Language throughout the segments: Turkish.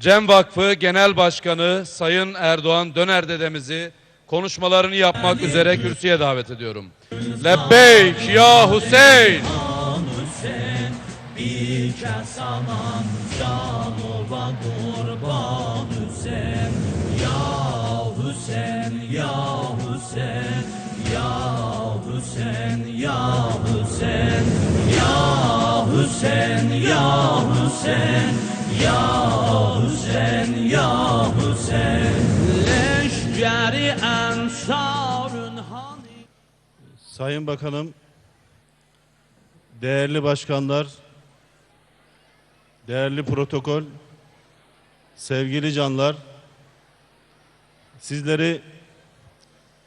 Cem Vakfı Genel Başkanı Sayın Erdoğan Döner dedemizi konuşmalarını yapmak üzere kürsüye davet ediyorum. Lebbeyk ya Hüseyin. Leşkeri ensarın hani Sayın Bakanım, değerli başkanlar, değerli protokol, sevgili canlar, sizleri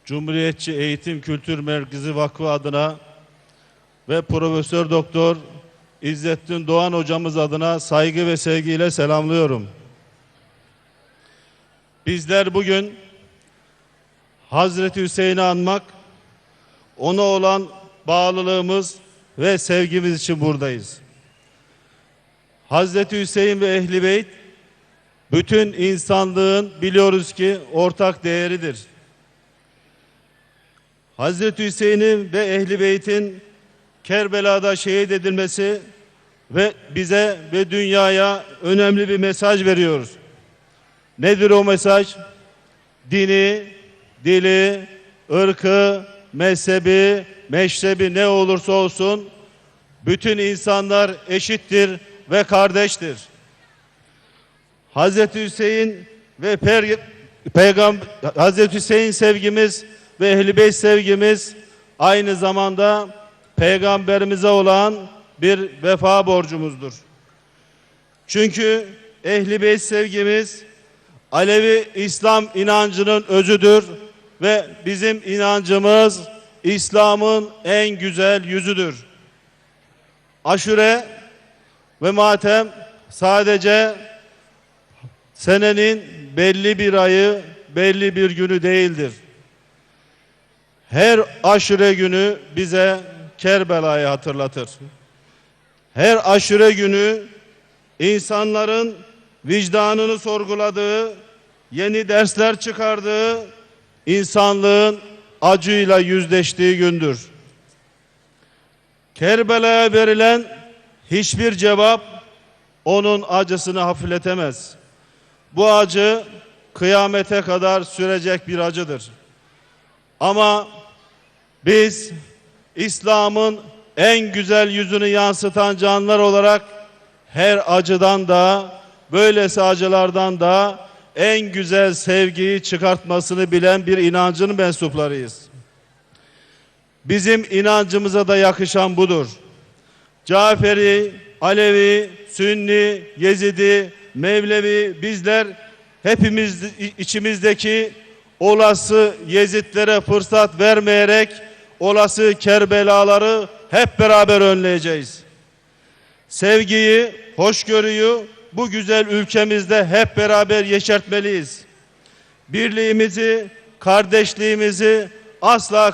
Cumhuriyetçi Eğitim Kültür Merkezi Vakfı adına ve Profesör Doktor İzzettin Doğan hocamız adına saygı ve sevgiyle selamlıyorum. Bizler bugün Hazreti Hüseyin'i anmak, ona olan bağlılığımız ve sevgimiz için buradayız. Hazreti Hüseyin ve Ehli Beyt bütün insanlığın biliyoruz ki ortak değeridir. Hazreti Hüseyin'in ve Ehli Beyt'in Kerbela'da şehit edilmesi ve bize ve dünyaya önemli bir mesaj veriyor. Nedir o mesaj? Dini, dili, ırkı, mezhebi, meşrebi ne olursa olsun bütün insanlar eşittir ve kardeştir. Hazreti Hüseyin ve per- Peygam Hazreti Hüseyin sevgimiz ve Ehl-i sevgimiz aynı zamanda peygamberimize olan bir vefa borcumuzdur. Çünkü Ehl-i Beyt sevgimiz Alevi İslam inancının özüdür ve bizim inancımız İslam'ın en güzel yüzüdür. Aşure ve matem sadece senenin belli bir ayı, belli bir günü değildir. Her aşure günü bize Kerbela'yı hatırlatır. Her aşure günü insanların vicdanını sorguladığı, yeni dersler çıkardığı, insanlığın acıyla yüzleştiği gündür. Kerbela'ya verilen hiçbir cevap onun acısını hafifletemez. Bu acı kıyamete kadar sürecek bir acıdır. Ama biz İslam'ın en güzel yüzünü yansıtan canlılar olarak her acıdan da böylesi acılardan da en güzel sevgiyi çıkartmasını bilen bir inancın mensuplarıyız. Bizim inancımıza da yakışan budur. Caferi, Alevi, Sünni, Yezidi, Mevlevi bizler hepimiz içimizdeki olası Yezidlere fırsat vermeyerek olası Kerbelaları hep beraber önleyeceğiz. Sevgiyi, hoşgörüyü bu güzel ülkemizde hep beraber yeşertmeliyiz. Birliğimizi, kardeşliğimizi asla